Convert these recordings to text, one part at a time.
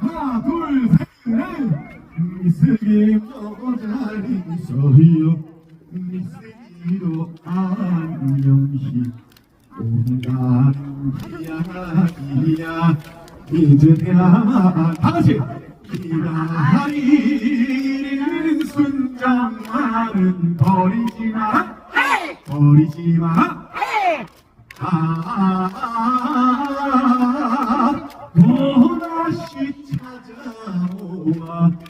하나 둘셋넷. 미스김 조자리 서희요. 미스기로 안녕히 온다 이야 이야. 이제야 다같이 Chữ.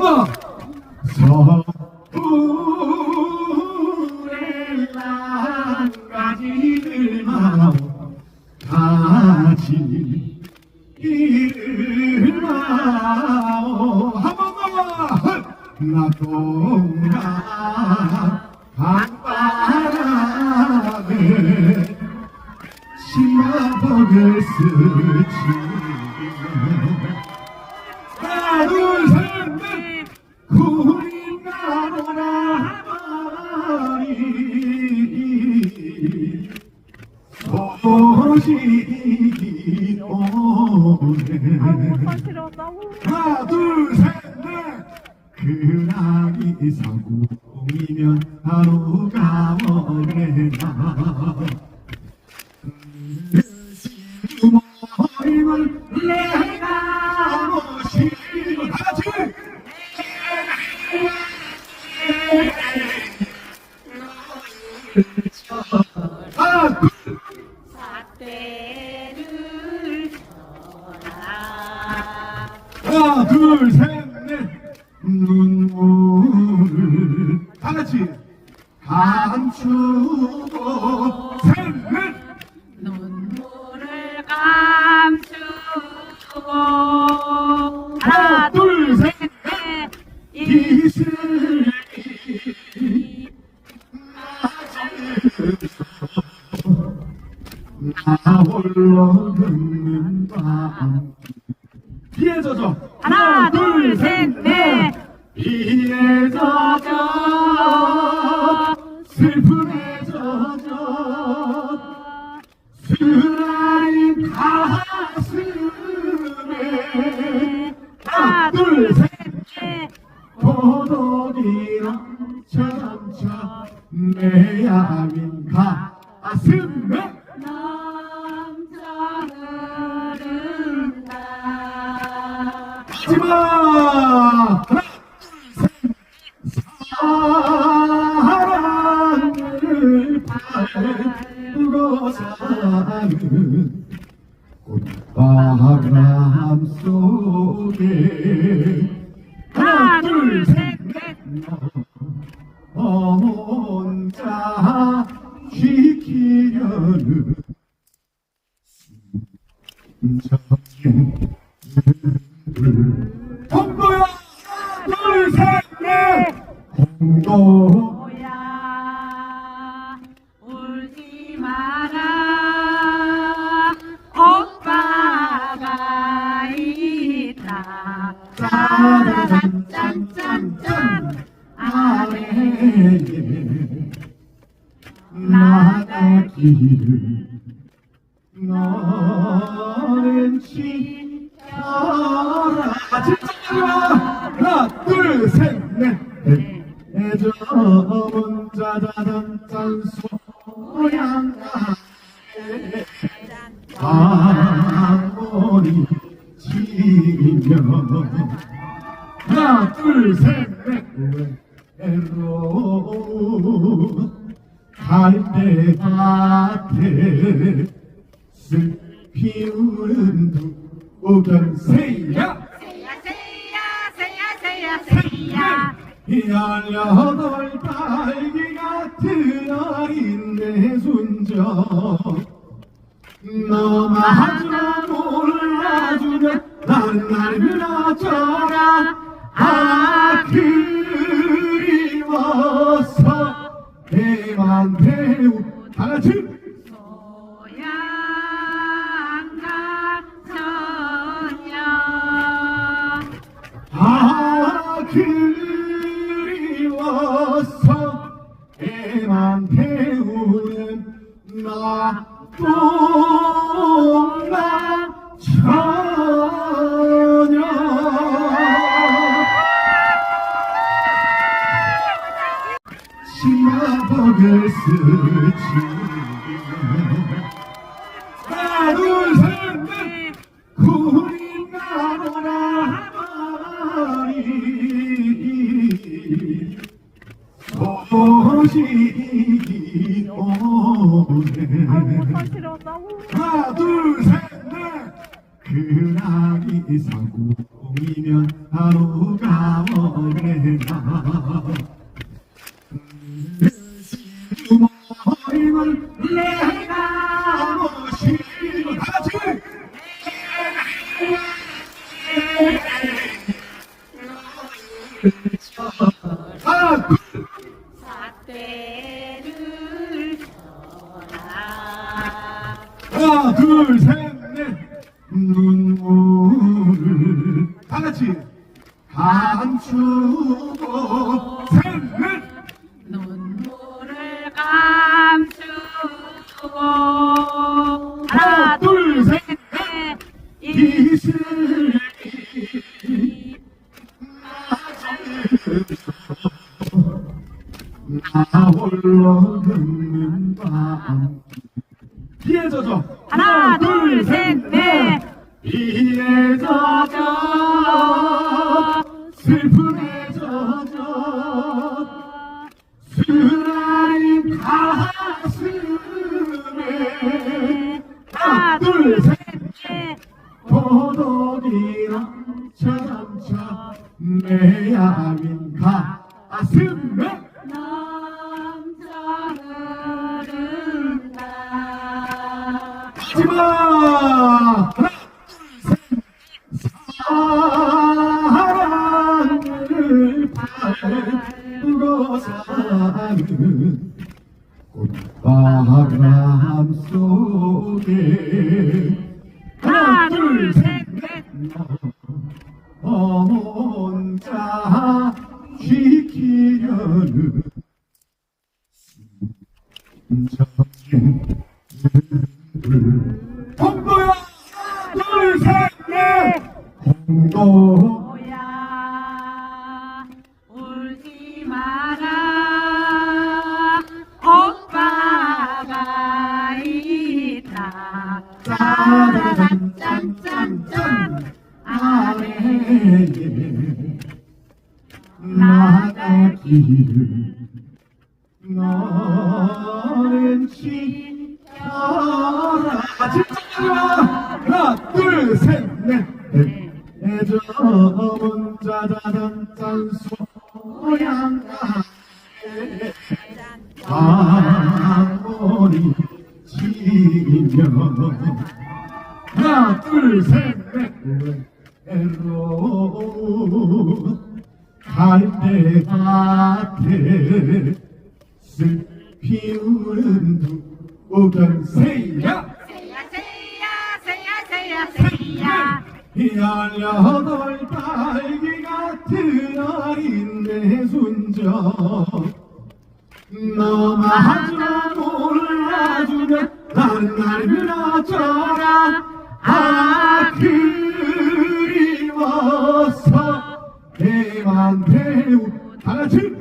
Baba! 하나 둘셋넷. 그랑이 사고 이슬이 낮에서 홀로 듣는 밤 피해 젖어 하나 둘셋넷 피에 젖어 Meya 혼자 지키려는 심정을 동도야 둘셋넷! 공도 나는 진짜 아 진짜 새야 새야 새야 새야 새야 열여덟 딸기 같은 어린 내 순정 너마저 몰라주면 나는 날 밀어줘라 아 그리워서 በአንተው 하나 둘셋넷. 오네 하나 둘셋넷 그날이 상공 걷는 밤 비에 젖어 하나 둘 셋 넷. 비에 젖어 슬픔에 젖어 쓰라린 가슴에. 하나 둘 셋 넷. 도둑이랑 점차 내 야윈 가슴에 혼자 지키려는 순정의 홍도야. 하나 둘셋넷. 홍도 나가기를 너는 지켜라. 집중 슬피 우는 두견새야. 새야 새야 새야 새야 새야. 열여덟 딸기 같은 어린 내 순정. 너마저 몰라주면 나는 날 밀어줘라. 아 그리워서 대만 배우. 다같이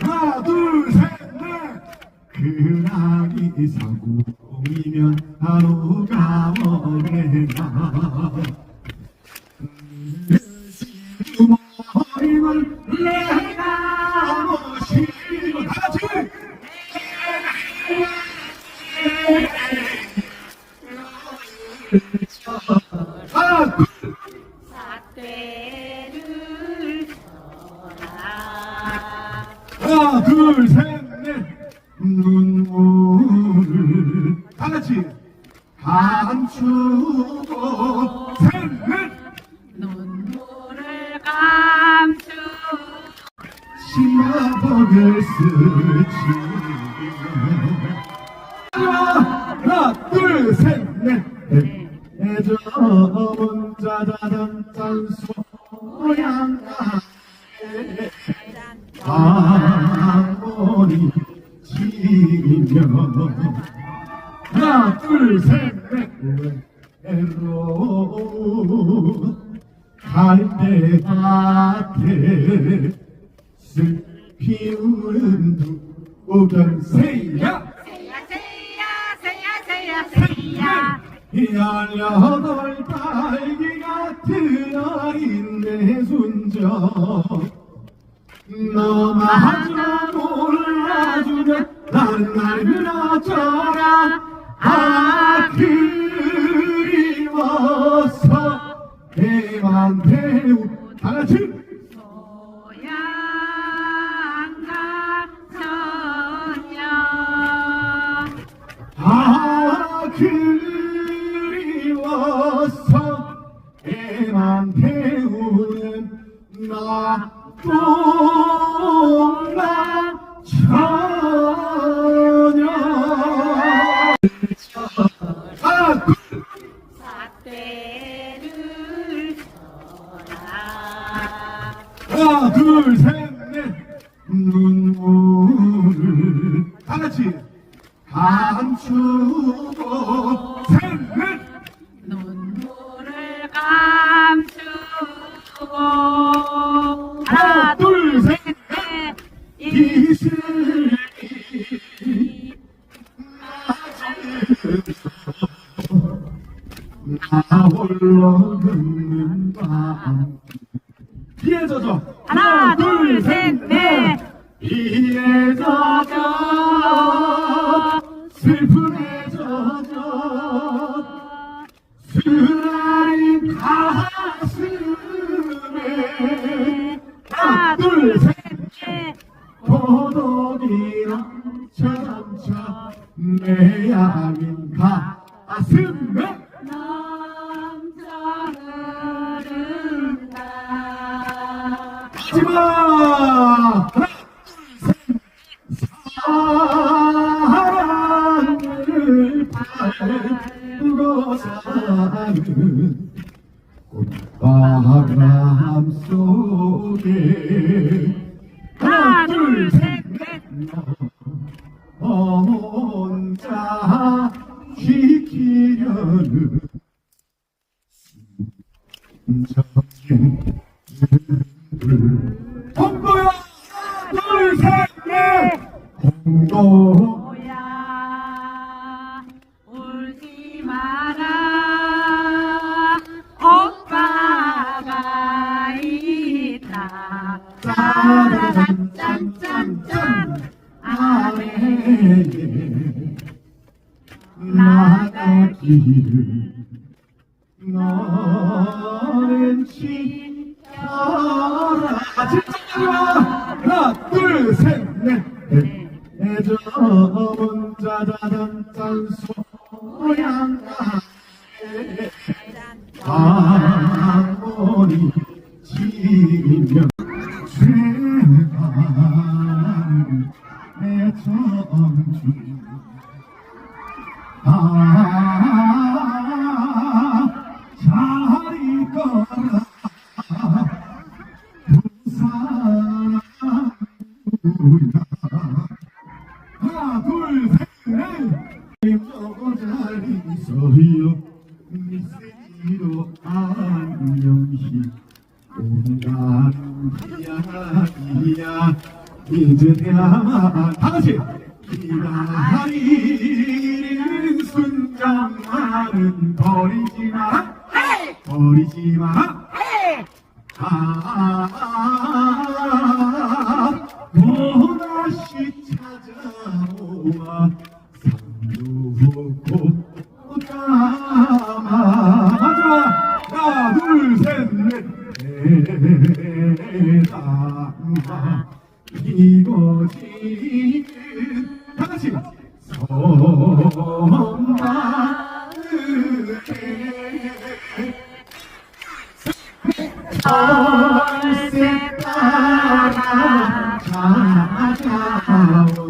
하나 둘셋넷. 그날이 사고이면 하루가 오래다. 하나 둘셋넷. 음, 음. 지며 하나 둘셋. 훗날 흘러져라. 아 다 홀로 듣는 밤 피해 져줘 하나 둘셋넷. 피에 젖어 filme. 공도야 둘셋넷 공도 공도야 울지 마라 오빠가 있다 짜라란 짠짠짠 아래 나가기를 She 아, 따라 찾아